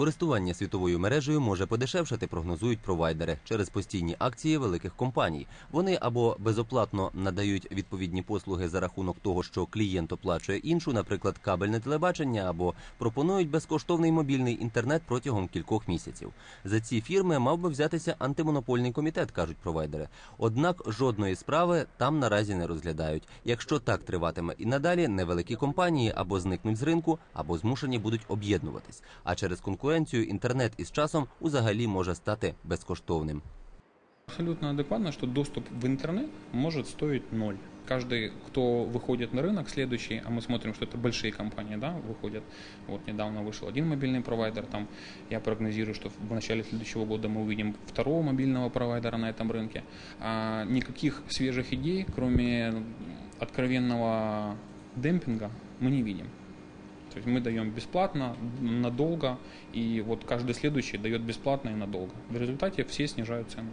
Користування світовою мережею може подешевшати, прогнозують провайдери через постійні акції великих компаній. Вони або безоплатно надають відповідні послуги за рахунок того, що клієнт оплачує іншу, наприклад, кабельне телебачення, або пропонують безкоштовний мобільний інтернет протягом кількох місяців. За ці фірми мав би взятися антимонопольний комітет, кажуть провайдери. Однак жодної справи там наразі не розглядають. Якщо так триватиме і надалі, невеликі компанії або зникнуть з ринку, або змушені будуть об'єднуватись. А через конкуренцію інтернет із часом узагалі може стати безкоштовним. Абсолютно адекватно, что доступ в интернет может стоить ноль. Каждый, кто выходит на рынок, следующий, а мы смотрим, что это большие компании, да, выходят. Вот недавно вышел один мобильный провайдер, там я прогнозирую, что в начале следующего года мы увидим второго мобильного провайдера на этом рынке. А никаких свежих идей, кроме откровенного демпинга, мы не видим. То есть мы даем бесплатно, надолго, и вот каждый следующий дает бесплатно и надолго. В результате все снижают цену.